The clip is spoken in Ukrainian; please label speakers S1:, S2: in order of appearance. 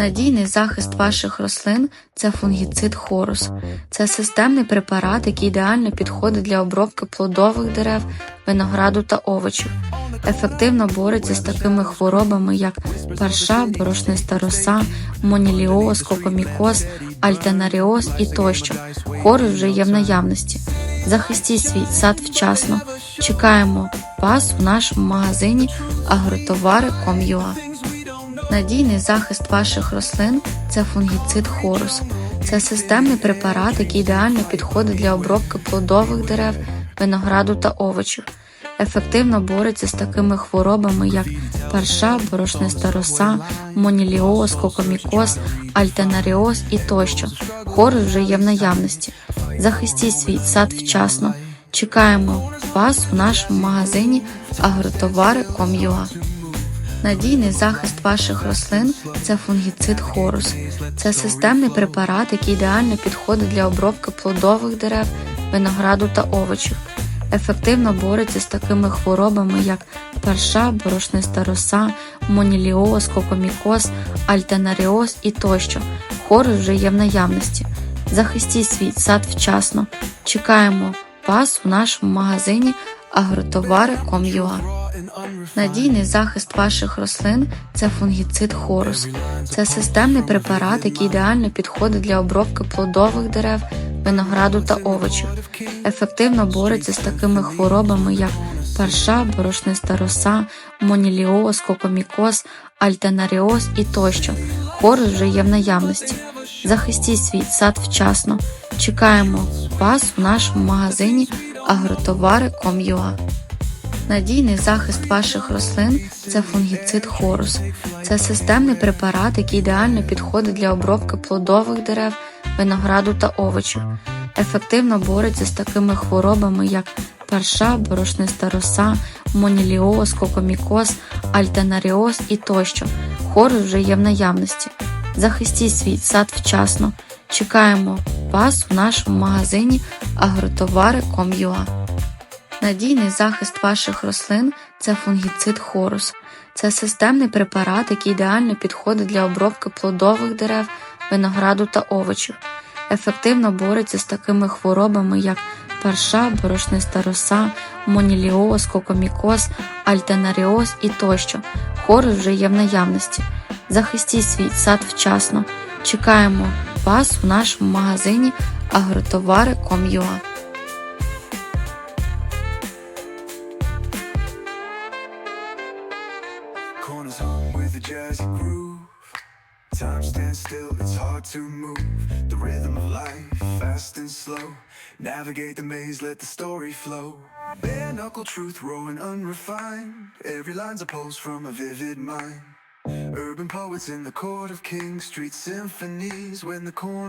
S1: Надійний захист ваших рослин це фунгіцид хорус. Це системний препарат, який ідеально підходить для обробки плодових дерев, винограду та овочів. Ефективно бореться з такими хворобами, як парша, борошниста роса, моніліоз, кокомікоз, альтенаріоз і тощо. Хорус вже є в наявності. Захистіть свій сад вчасно. Чекаємо вас в нашому магазині agrotовари.com.ua. Надійний захист ваших рослин це фунгіцид хорус. Це системний препарат, який ідеально підходить для обробки плодових дерев, винограду та овочів. Ефективно бореться з такими хворобами, як парша, борошниста роса, моніліоз, кокомікоз, альтенаріоз і тощо. Хорус вже є в наявності. Захистіть свій сад вчасно. Чекаємо вас в нашому магазині agrotовари.com.ua. Надійний захист ваших рослин це фунгіцид хорус. Це системний препарат, який ідеально підходить для обробки плодових дерев, винограду та овочів. Ефективно бореться з такими хворобами, як парша, борошниста роса, моніліоз, кокомікоз, альтенаріоз і тощо. Хорус вже є в наявності. Захистіть свій сад вчасно. Чекаємо вас у нашому магазині agrotовари.com.ua. Надійний захист ваших рослин це фунгіцид хорус. Це системний препарат, який ідеально підходить для обробки плодових дерев, винограду та овочів. Ефективно бореться з такими хворобами, як парша, борошниста роса, моніліоз, кокомікоз, альтенаріоз і тощо. Хорус вже є в наявності. Захистіть свій сад вчасно. Чекаємо вас в нашому магазині agrotовари.com.ua. Надійний захист ваших рослин це фунгіцид хорус. Це системний препарат, який ідеально підходить для обробки плодових дерев, винограду та овочів. Ефективно бореться з такими хворобами, як парша, борошниста роса, моніліоз, кокомікоз, альтенаріоз і тощо. Хорус вже є в наявності. Захистіть свій сад вчасно. Чекаємо вас в нашому магазині agrotовари.com.ua. Надійний захист ваших рослин це фунгіцид хорус. Це системний препарат, який ідеально підходить для обробки плодових дерев, винограду та овочів. Ефективно бореться з такими хворобами, як парша, борошниста роса, моніліоз, кокомікоз, альтенаріоз і тощо. Хорус вже є в наявності. Захистіть свій сад вчасно. Чекаємо вас в нашому магазині agrotовари.com.ua.
S2: Corners home with a jazzy groove. Time stands still, it's hard to move. The rhythm of life, fast and slow. Navigate the maze, let the story flow. Bare knuckle truth, raw and unrefined. Every line's a pulse from a vivid mind. Urban poets in the court of kings, street symphonies when the corner.